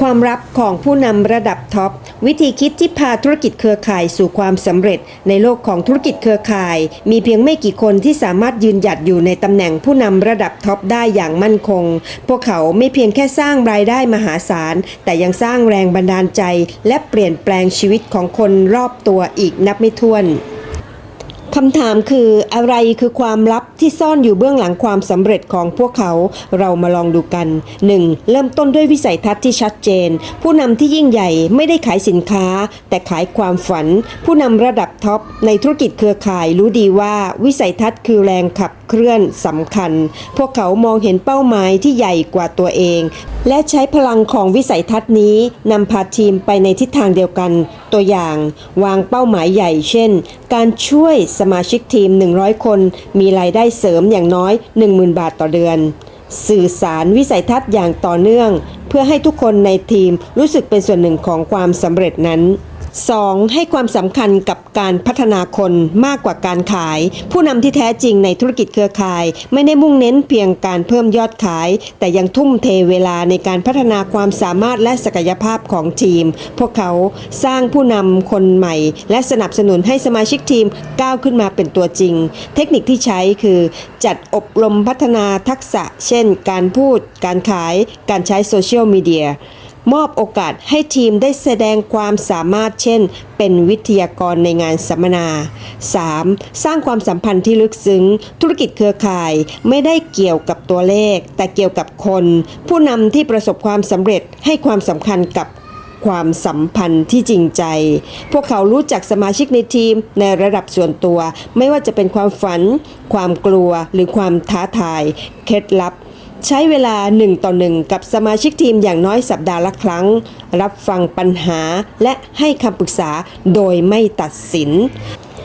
ความลับของผู้นำระดับท็อป วิธีคิดที่พาธุรกิจเครือข่ายสู่ความสำเร็จ ในโลกของธุรกิจเครือข่าย มีเพียงไม่กี่คนที่สามารถยืนหยัดอยู่ในตำแหน่งผู้นำระดับท็อปได้อย่างมั่นคง พวกเขาไม่เพียงแค่สร้างรายได้มหาศาล แต่ยังสร้างแรงบันดาลใจ และเปลี่ยนแปลงชีวิตของคนรอบตัวอีกนับไม่ถ้วน คำถามคืออะไรคือความลับที่ซ่อนอยู่เบื้องหลังความสำเร็จของพวกเขาเรามาลองดูกัน 1. เริ่มต้นด้วยวิสัยทัศน์ที่ชัดเจน ผู้นำที่ยิ่งใหญ่ไม่ได้ขายสินค้า แต่ขายความฝัน ผู้นำระดับท็อปในธุรกิจเครือข่ายรู้ดีว่าวิสัยทัศน์คือแรงขับ เคลื่อนสำคัญ พวกเขามองเห็นเป้าหมายที่ใหญ่กว่าตัวเอง และใช้พลังของวิสัยทัศน์นี้นำพาทีมไปในทิศทางเดียวกัน ตัวอย่าง วางเป้าหมายใหญ่ เช่น การช่วยสมาชิกทีม 100 คน มีรายได้เสริมอย่างน้อย 10,000 บาทต่อเดือน สื่อสารวิสัยทัศน์อย่างต่อเนื่อง เพื่อให้ทุกคนในทีมรู้สึกเป็นส่วนหนึ่งของความสำเร็จนั้น 2. ให้ความสำคัญกับการพัฒนาคนมากกว่าการขาย ผู้นำที่แท้จริงในธุรกิจเครือข่าย ไม่ได้มุ่งเน้นเพียงการเพิ่มยอดขาย แต่ยังทุ่มเทเวลาในการพัฒนาความสามารถและศักยภาพของทีม พวกเขาสร้างผู้นำคนใหม่ และสนับสนุนให้สมาชิกทีมก้าวขึ้นมาเป็นตัวจริง เทคนิคที่ใช้คือ จัดอบรมพัฒนาทักษะ เช่น การพูด การขาย การใช้โซเชียลมีเดีย มอบโอกาสให้ทีมได้แสดงความสามารถเช่น เป็นวิทยากรในงานสัมมนา 3. สร้างความสัมพันธ์ที่ลึกซึ้ง ธุรกิจเครือข่ายไม่ได้เกี่ยวกับตัวเลข แต่เกี่ยวกับคน ผู้นำที่ประสบความสำเร็จให้ความสำคัญกับความสัมพันธ์ที่จริงใจ พวกเขารู้จักสมาชิกในทีมในระดับส่วนตัว ไม่ว่าจะเป็นความฝัน ความกลัวหรือความท้าทาย เคล็ดลับ ใช้เวลาหนึ่งต่อหนึ่งกับสมาชิกทีมอย่างน้อยสัปดาห์ละครั้ง รับฟังปัญหาและให้คำปรึกษาโดยไม่ตัดสิน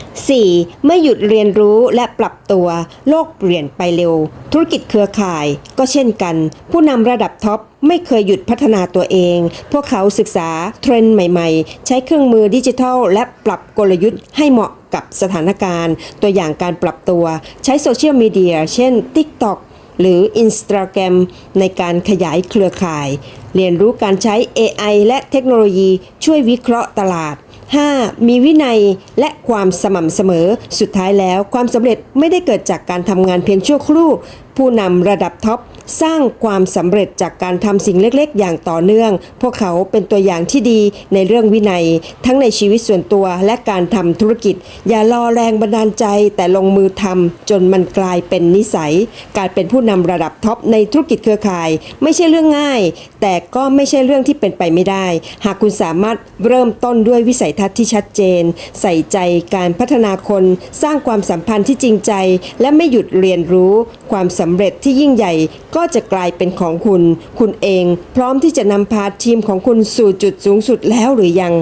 4. ไม่หยุดเรียนรู้และปรับตัว โลกเปลี่ยนไปเร็ว ธุรกิจเครือข่ายก็เช่นกัน ผู้นำระดับท็อปไม่เคยหยุดพัฒนาตัวเอง พวกเขาศึกษาเทรนด์ใหม่ๆ ใช้เครื่องมือดิจิทัล และปรับกลยุทธ์ให้เหมาะกับสถานการณ์ ตัวอย่างการปรับตัว ใช้โซเชียลมีเดียเช่น TikTok หรือ Instagram ในการขยายเครือข่าย เรียนรู้การใช้ AI และเทคโนโลยีช่วยวิเคราะห์ตลาด 5. มีวินัยและความสม่ำเสมอ สุดท้ายแล้วความสำเร็จไม่ได้เกิดจากการทำงานเพียงชั่วครู่ ผู้นำระดับท็อปสร้างความสำเร็จจากการทำสิ่งเล็กๆ อย่างต่อเนื่อง พวกเขาเป็นตัวอย่างที่ดีในเรื่องวินัย ทั้งในชีวิตส่วนตัวและการทำธุรกิจ อย่ารอแรงบันดาลใจแต่ลงมือทำจนมันกลายเป็นนิสัย การเป็นผู้นำระดับท็อปในธุรกิจเครือข่าย ไม่ใช่เรื่องง่าย แต่ก็ไม่ใช่เรื่องที่เป็นไปไม่ได้ หากคุณสามารถเริ่มต้นด้วยวิสัยทัศน์ที่ชัดเจน ใส่ใจการพัฒนาคน สร้างความสัมพันธ์ที่จริงใจ และไม่หยุดเรียนรู้ความสำเร็จที่ยิ่งใหญ่ก็จะกลายเป็นของคุณ คุณเองพร้อมที่จะนำพาทีมของคุณสู่จุดสูงสุดแล้วหรือยัง